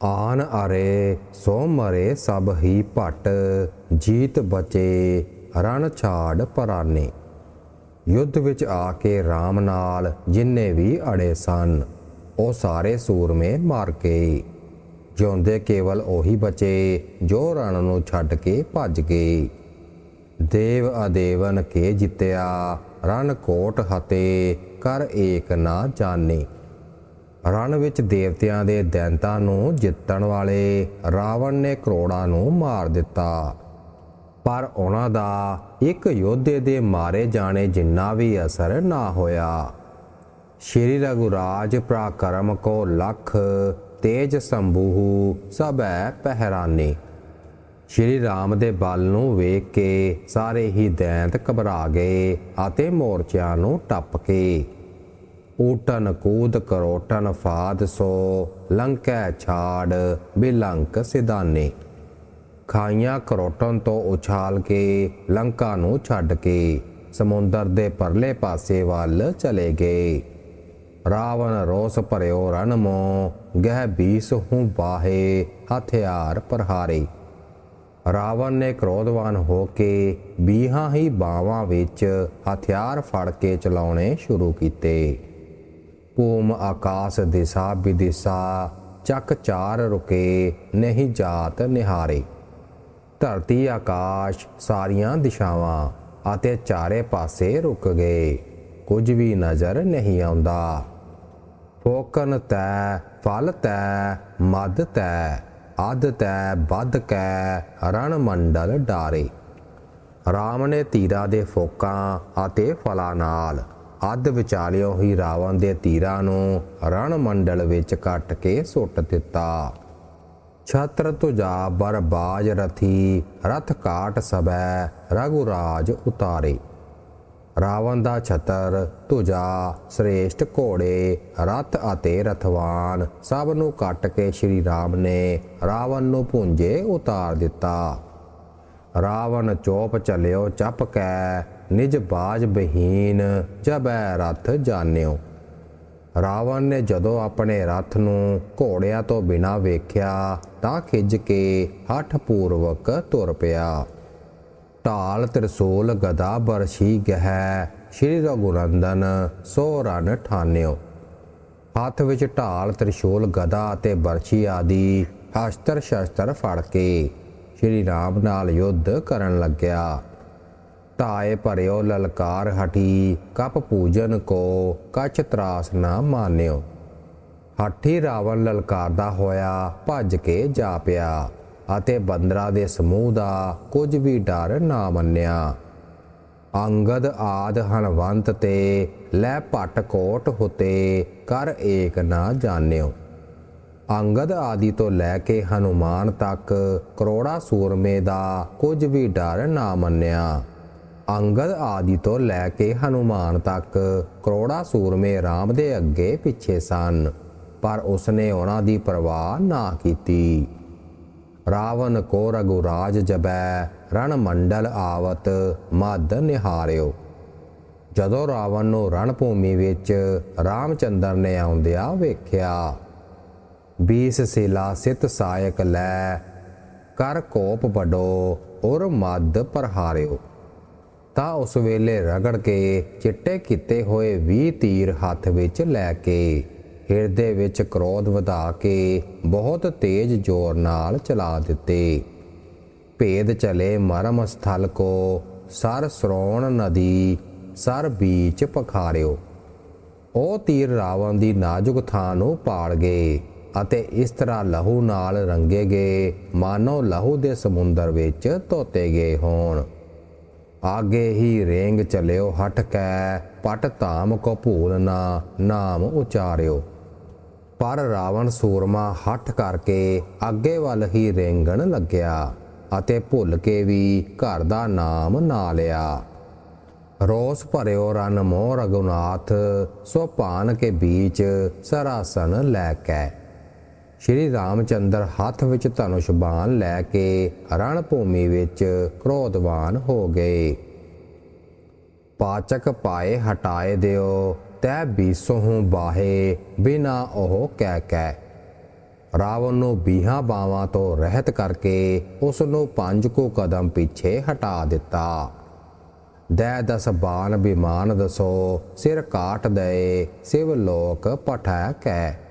ਆਨ ਅਰੇ ਸੋ ਮਰੇ ਸਭ ਹੀ ਭਟ, ਜੀਤ ਬਚੇ ਰਣ ਛਾੜ ਪਰਾਨੇ। ਯੁੱਧ ਵਿੱਚ ਆ ਕੇ RAM ਨਾਲ ਜਿੰਨੇ ਵੀ ਅੜੇ ਸਨ, ਉਹ ਸਾਰੇ ਸੂਰਮੇ ਮਾਰ ਕੇ ਜਿਉਂਦੇ ਕੇਵਲ ਉਹੀ ਬਚੇ, ਜੋ ਰਣ ਨੂੰ ਛੱਡ ਕੇ ਭੱਜ ਗਏ ਦੇਵ ਅਦੇਵਨ ਕੇ ਜਿੱਤਿਆ, ਰਣ ਕੋਟ ਹਤੇ, ਕਰ ਏਕ ਨਾ ਜਾਣੇ। ਰਣ ਵਿੱਚ ਦੇਵਤਿਆਂ ਦੇ ਦੈਂਤਾਂ ਨੂੰ ਜਿੱਤਣ ਵਾਲੇ ਰਾਵਣ ਨੇ ਕਰੋੜਾਂ ਨੂੰ ਮਾਰ ਦਿੱਤਾ। ਪਰ ਉਹਨਾਂ ਦਾ ਇੱਕ ਯੋਧੇ ਦੇ ਮਾਰੇ ਜਾਣੇ ਜਿੰਨਾ ਵੀ ਅਸਰ ਨਾ ਹੋਇਆ। ਸ਼੍ਰੀ ਰਘੁਰਾਜ ਪ੍ਰਾਕਰਮ ਕੋ ਲਖ ਤੇਜ ਸੰਭੂਹੂ ਸਭੈ ਪਹਿਰਾਨੇ। ਸ਼੍ਰੀ ਰਾਮ ਦੇ ਬਲ ਨੂੰ ਵੇਖ ਕੇ ਸਾਰੇ ਹੀ ਦੈਂਤ ਘਬਰਾ ਗਏ ਅਤੇ ਮੋਰਚਿਆਂ ਨੂੰ ਟੱਪ ਕੇ ਊਟਨ ਕੂਦ ਕਰੋਟਨ ਫਾਦ ਸੋ, ਲੰਕੈ ਛਾੜ ਬਿਲੰਕ ਸਿਧਾਨੇ। ਖਾਈਆਂ ਕਰੋਟਨ ਤੋਂ ਉਛਾਲ ਕੇ, ਲੰਕਾ ਨੂੰ ਛੱਡ ਕੇ, ਸਮੁੰਦਰ ਦੇ ਪਰਲੇ ਪਾਸੇ ਵੱਲ ਚਲੇ ਗਏ। ਰਾਵਣ ਰੋਸ ਭਰਿਓ ਰਣਮੋ ਗਹਿ ਬੀਸ ਹੂੰ ਬਾਹੇ ਹਥਿਆਰ ਪ੍ਰਹਾਰੇ। ਰਾਵਣ ਨੇ ਕ੍ਰੋਧਵਾਨ ਹੋ ਕੇ ਬੀਹਾਂ ਹੀ ਬਾਵਾਂ ਵਿੱਚ ਹਥਿਆਰ ਫੜ ਕੇ ਚਲਾਉਣੇ ਸ਼ੁਰੂ ਕੀਤੇ। ਭੂਮ ਆਕਾਸ ਦਿਸ਼ਾ ਵਿਦਿਸ਼ਾ ਚੱਕ ਚਾਰ ਰੁਕੇ ਨਹੀਂ ਜਾਤ ਨਿਹਾਰੇ। ਧਰਤੀ ਆਕਾਸ਼ ਸਾਰੀਆਂ ਦਿਸ਼ਾਵਾਂ ਅਤੇ ਚਾਰੇ ਪਾਸੇ ਰੁਕ ਗਏ, ਕੁਝ ਵੀ ਨਜ਼ਰ ਨਹੀਂ ਆਉਂਦਾ। ਫੋਕਨ ਤੈ, ਫਲ ਤੈ ਮਦ ਤੈ ਅਦ ਤੈ ਬਦ ਕੈ ਰਣ ਮੰਡਲ ਡਾਰੇ। ਰਾਮ ਨੇ ਤੀਰਾਂ ਦੇ ਫੋਕਾਂ ਅਤੇ ਫਲਾਂ ਨਾਲ ਅੱਧ ਵਿਚਾਲਿਓ ਹੀ ਰਾਵਣ ਦੇ ਤੀਰਾਂ ਨੂੰ ਰਣ ਮੰਡਲ ਵਿੱਚ ਕੱਟ ਕੇ ਸੁੱਟ ਦਿੱਤਾ। ਛਤਰ ਤੁਜਾ ਬਰਬਾਜ ਰਥੀ ਰਥ ਕਾਟ ਸਬੈ ਰਘੁਰਾਜ ਉਤਾਰੇ। ਰਾਵਣ ਦਾ ਛਤਰ ਤੁਜਾ ਸ੍ਰੇਸ਼ਟ ਘੋੜੇ, ਰਥ ਅਤੇ ਰਥਵਾਨ ਸਭ ਨੂੰ ਕੱਟ ਕੇ ਸ਼੍ਰੀ ਰਾਮ ਨੇ ਰਾਵਣ ਨੂੰ ਭੁੰਜੇ ਉਤਾਰ ਦਿੱਤਾ। ਰਾਵਣ ਚੋਪ ਚਲਿਓ ਚੱਪ ਕੈ ਨਿਜ ਬਾਜ ਬਹੀਨ ਜਬੈ ਰਥ ਜਾਣਿਓ। ਰਾਵਣ ਨੇ ਜਦੋਂ ਆਪਣੇ ਰਥ ਨੂੰ ਘੋੜਿਆਂ ਤੋਂ ਬਿਨਾ ਵੇਖਿਆ, ਤਾਂ ਖਿੱਜ ਕੇ ਹੱਠ ਪੂਰਵਕ ਤੁਰ ਪਿਆ। ਢਾਲ ਤ੍ਰਿਸੂਲ ਗਦਾ ਬਰਸ਼ੀ ਗਹਿ, ਸ਼੍ਰੀ ਰਘੁਨੰਦਨ ਸੋ ਰਨ ਠਾਨਿਓ ਹੱਥ ਵਿੱਚ ਢਾਲ ਤ੍ਰਿਸ਼ੂਲ ਗਦਾ ਅਤੇ ਬਰਛੀ ਆਦਿ ਹਸਤਰ ਸ਼ਸਤਰ ਫੜ ਕੇ ਸ਼੍ਰੀ ਰਾਮ ਨਾਲ ਯੁੱਧ ਕਰਨ ਲੱਗਿਆ। ਤਾਏ ਭਰਿਓ ਲਲਕਾਰ ਹਟੀ, ਕਪ ਪੂਜਨ ਕੋ ਕਛ ਤਰਾਸ ਨਾ ਮਾਨਿਓ। ਹੱਠੀ ਰਾਵਣ ਲਲਕਾਰਦਾ ਹੋਇਆ, ਭੱਜ ਕੇ ਜਾ ਪਿਆ ਅਤੇ ਬੰਦਰਾ ਦੇ ਸਮੂਹ ਦਾ ਕੁਝ ਵੀ ਡਰ ਨਾ ਮੰਨਿਆ। ਅੰਗਦ ਆਦ ਹਨਵੰਤ ਤੇ ਲੈ ਭਟ ਕੋਟ ਹੁਤੇ ਕਰ ਏਕ ਨਾ ਜਾਣਿਓ। ਅੰਗਦ ਆਦਿ ਤੋਂ ਲੈ ਕੇ ਹਨੂਮਾਨ ਤੱਕ ਕਰੋੜਾ ਸੂਰਮੇ ਦਾ ਕੁਝ ਵੀ ਡਰ ਨਾ ਮੰਨਿਆ। ਅੰਗਦ ਆਦਿ ਤੋਂ ਲੈ ਕੇ ਹਨੂਮਾਨ ਤੱਕ ਕਰੋੜਾ ਸੂਰਮੇ ਰਾਮ ਦੇ ਅੱਗੇ ਪਿੱਛੇ ਸਨ, ਪਰ ਉਸਨੇ ਉਹਨਾਂ ਦੀ ਪਰਵਾਹ ਨਾ ਕੀਤੀ। ਰਾਵਣ ਕੋ ਰਘੁਰਾਜ ਜਬੈ, ਰਣ ਮੰਡਲ ਆਵਤ ਮਦ ਨਿਹਾਰਿਓ। ਜਦੋਂ ਰਾਵਣ ਨੂੰ ਰਣ ਭੂਮੀ ਵਿੱਚ ਰਾਮਚੰਦਰ ਨੇ ਆਉਂਦਿਆਂ ਵੇਖਿਆ, ਬੀਸ ਸਿਲਾ ਸਿਤ ਸਾਇਕ ਲੈ, ਕਰ ਕੋਪ ਵੱਡੋ ਔਰ ਮਦ ਪ੍ਰਹਾਰਿਓ। ਤਾਂ ਉਸ ਵੇਲੇ ਰਗੜ ਕੇ ਚਿੱਟੇ ਕੀਤੇ ਹੋਏ 20 ਤੀਰ ਹੱਥ ਵਿੱਚ ਲੈ ਕੇ ਹਿਰਦੇ ਵਿੱਚ ਕ੍ਰੋਧ ਵਧਾ ਕੇ ਬਹੁਤ ਤੇਜ਼ ਜ਼ੋਰ ਨਾਲ ਚਲਾ ਦਿੱਤੇ। ਭੇਦ ਚਲੇ ਮਰਮ ਸਥਲ ਕੋ ਸਰ ਸਰੋਣ ਨਦੀ ਸਰ ਬੀਚ ਪਖਾਰਿਓ। ਉਹ ਤੀਰ ਰਾਵਣ ਦੀ ਨਾਜ਼ੁਕ ਥਾਂ ਨੂੰ ਪਾੜ ਗਏ ਅਤੇ ਇਸ ਤਰ੍ਹਾਂ ਲਹੂ ਨਾਲ ਰੰਗੇ ਗਏ। ਮਾਨੋ ਲਹੂ ਦੇ ਸਮੁੰਦਰ ਵਿੱਚ ਧੋਤੇ ਗਏ ਹੋਣ। ਆਗੇ ਹੀ ਰੇਂਗ ਚਲਿਓ, ਹਟ ਕੈ, ਪਟ ਧਾਮ ਕੋ ਭੂਲ ਨਾ, ਨਾਮ ਉਚਾਰਿਓ। ਪਰ ਰਾਵਣ ਸੂਰਮਾ ਹੱਠ ਕਰਕੇ ਅੱਗੇ ਵੱਲ ਹੀ ਰੇਂਗਣ ਲੱਗਿਆ ਅਤੇ ਭੁੱਲ ਕੇ ਵੀ ਘਰ ਦਾ ਨਾਮ ਨਾ ਲਿਆ। ਰੋਸ ਭਰਿਓ ਰਨ ਮੋਹ ਰਗੁਨਾਥ ਸੋ ਭਾਨ ਕੇ ਬੀਚ ਸਰਾਸਨ ਲੈ ਕੇ। ਸ਼੍ਰੀ ਰਾਮਚੰਦਰ ਹੱਥ ਵਿੱਚ ਧਨੁਸ਼ ਬਾਣ ਲੈ ਕੇ ਰਣ ਭੂਮੀ ਵਿੱਚ ਕ੍ਰੋਧਵਾਨ ਹੋ ਗਏ। ਪਾਚਕ ਪਾਏ ਹਟਾਏ ਦਿਓ, ਤੈ ਬੀਸੋਂ ਬਾਹੇ, ਬਿਨਾ ਉਹ ਕਹਿ ਕਹਿ। ਰਾਵਣ ਨੂੰ ਬੀਹਾਂ ਬਾਵਾਂ ਤੋਂ ਰਹਿਤ ਕਰਕੇ ਉਸ ਨੂੰ ਪੰਜ ਕੋ ਕਦਮ ਪਿੱਛੇ ਹਟਾ ਦਿੱਤਾ। ਦੈ ਦਸ ਬਾਣ ਬਿਮਾਨ ਦਸੋ, ਸਿਰ ਕਾਟ ਦਏ, ਸਿਵ ਲੋਕ ਪਠੈ ਕੈ।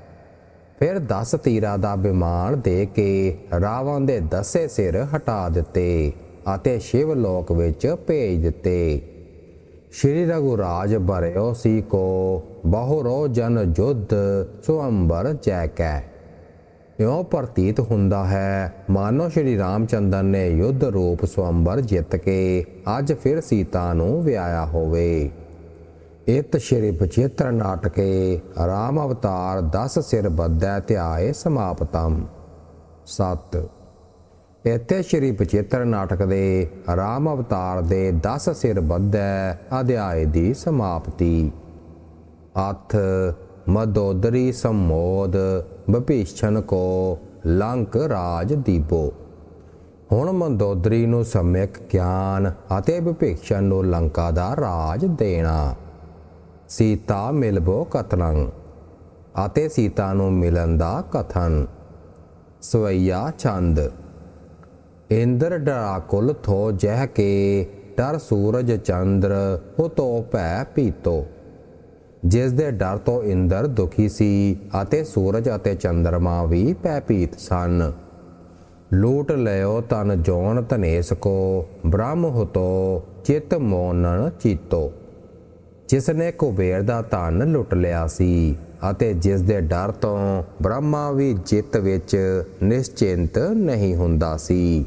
ਫਿਰ 10 ਤੀਰਾ ਦਾ ਬਿਮਾਨ ਦੇ ਕੇ ਰਾਵਣ ਦੇ ਦਸੇ ਸਿਰ ਹਟਾ ਦਿੱਤੇ ਅਤੇ ਸ਼ਿਵ ਲੋਕ ਵਿੱਚ ਭੇਜ ਦਿੱਤੇ। ਸ਼੍ਰੀ ਰਘੁਰਾਜ ਬਰਿਓ ਸੀ ਕੋ ਬਹੁ ਰੋ ਜਨ ਜੁਧ ਸੁਅੰਬਰ ਜੈਕੈ ਇਉਂ ਪ੍ਰਤੀਤ ਹੁੰਦਾ ਹੈ, ਮਾਨੋ ਸ਼੍ਰੀ ਰਾਮਚੰਦਰ ਨੇ ਯੁੱਧ ਰੂਪ ਸਵੰਬਰ ਜਿੱਤ ਕੇ ਅੱਜ ਫਿਰ ਸੀਤਾ ਨੂੰ ਵਿਆਹਿਆ ਹੋਵੇ। ਇਤ ਸ਼੍ਰੀ ਬਚਿੱਤਰ ਨਾਟਕੇ ਰਾਮ ਅਵਤਾਰ 10 ਸਿਰ ਬੱਧੈ ਧਿਆਏ ਸਮਾਪਤਮ 7 ਇੱਥੇ ਸ਼੍ਰੀ ਬਚਿੱਤਰ ਨਾਟਕ ਦੇ ਰਾਮ ਅਵਤਾਰ ਦੇ 10 ਸਿਰ ਬੱਧੈ ਅਧਿਆਏ ਦੀ ਸਮਾਪਤੀ। ਅਥ ਮਦੋਦਰੀ ਸੰਮੋਦ ਵਿਭੀਸ਼ਣ ਕੋ ਲੰਕ ਰਾਜ ਦੀਪੋ। ਹੁਣ ਮੰਦੋਦਰੀ ਨੂੰ ਸਮਿਕ ਗਿਆਨ ਅਤੇ ਵਿਭੀਸ਼ਣ ਨੂੰ ਲੰਕਾ ਦਾ ਰਾਜ ਦੇਣਾ। ਸੀਤਾ ਮਿਲਬੋ ਕਤਨੰ ਅਤੇ ਸੀਤਾ ਨੂੰ ਮਿਲਣ ਦਾ ਕਥਨ। ਸਵਈਆ ਚੰਦ, ਇੰਦਰ ਡਰਾਕੁਲ ਥੋ ਜਹ ਕੇ, ਡਰ ਸੂਰਜ ਚੰਦਰ ਹੁਤੋ ਭੈ ਪੀਤੋ। ਜਿਸ ਦੇ ਡਰ ਤੋਂ ਇੰਦਰ ਦੁਖੀ ਸੀ, ਅਤੇ ਸੂਰਜ ਅਤੇ ਚੰਦਰਮਾ ਵੀ ਭੈਭੀਤ ਸਨ। ਲੂਟ ਲਿਓ ਤਨ ਜੋਨ ਧਨੇਸ ਕੋ, ਬ੍ਰਹਮ ਹੁਤੋ ਚਿਤ ਮੋਨਨ ਚੀਤੋ। ਜਿਸ ਨੇ ਕੁਬੇਰ ਦਾ ਧਨ ਲੁੱਟ ਲਿਆ ਸੀ ਅਤੇ ਜਿਸ ਦੇ ਡਰ ਤੋਂ ਬ੍ਰਹਮਾ ਵੀ ਜਿੱਤ ਵਿੱਚ ਨਿਸ਼ਚਿੰਤ ਨਹੀਂ ਹੁੰਦਾ ਸੀ।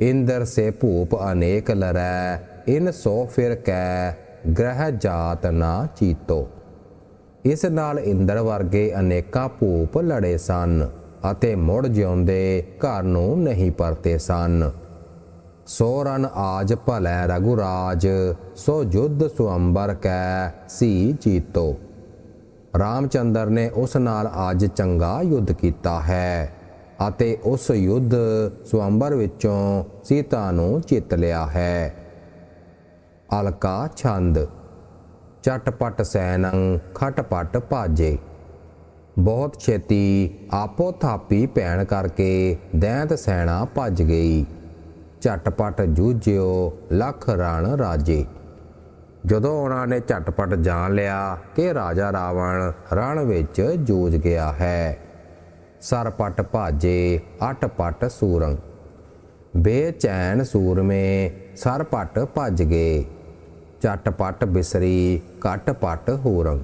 ਇੰਦਰ ਸੇ ਭੂਪ ਅਨੇਕ ਲਰੈ, ਇਨ ਸੋ ਫਿਰ ਕੈ, ਗ੍ਰਹਿ ਜਾਤ ਨਾ ਚੀਤੋ। ਇਸ ਨਾਲ ਇੰਦਰ ਵਰਗੇ ਅਨੇਕਾਂ ਭੂਪ ਲੜੇ ਸਨ ਅਤੇ ਮੁੜ ਜਿਉਂਦੇ ਘਰ ਨੂੰ ਨਹੀਂ ਪਰਤੇ ਸਨ। ਸੋ ਰਨ ਆਜ ਭਲੈ ਰਘੁਰਾਜ, ਸੋ ਜੁਧ ਸੁਅੰਬਰ ਕੈ ਸੀ ਜੀਤੋ। ਰਾਮਚੰਦਰ ਨੇ ਉਸ ਨਾਲ ਅੱਜ ਚੰਗਾ ਯੁੱਧ ਕੀਤਾ ਹੈ ਅਤੇ ਉਸ ਯੁੱਧ ਸੁਅੰਬਰ ਵਿੱਚੋਂ ਸੀਤਾ ਨੂੰ ਜਿੱਤ ਲਿਆ ਹੈ। ਅਲਕਾ ਛੰਦ, ਚਟਪਟ ਸੈਨੰ ਖਟਪਟ ਭਾਜੇ। ਬਹੁਤ ਛੇਤੀ ਆਪੋ ਥਾਪੀ ਭੈਣ ਕਰਕੇ ਦੈਂਤ ਸੈਣਾ ਭੱਜ ਗਈ। ਝਟਪਟ ਜੂਝਿਓ ਲੱਖ ਰਣ ਰਾਜੇ। ਜਦੋਂ ਉਹਨਾਂ ਨੇ ਝਟਪਟ ਜਾਣ ਲਿਆ ਕਿ ਰਾਜਾ ਰਾਵਣ ਰਣ ਵਿੱਚ ਜੂਝ ਗਿਆ ਹੈ, ਸਰਪਟ ਭਾਜੇ ਅਟਪਟ ਸੂਰੰ। ਬੇਚੈਨ ਸੂਰਮੇ ਸਰਪਟ ਭੱਜ ਗਏ, ਝਟਪਟ ਬਿਸਰੀ ਘਟਪਟ ਹੂਰੰ।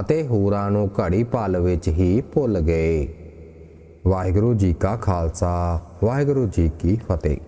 ਅਤੇ ਹੂਰਾਂ ਨੂੰ ਘੜੀ ਪਲ ਵਿੱਚ ਹੀ ਭੁੱਲ ਗਏ। ਵਾਹਿਗੁਰੂ ਜੀ ਕਾ ਖਾਲਸਾ, ਵਾਹਿਗੁਰੂ ਜੀ ਕੀ ਫਤਿਹ।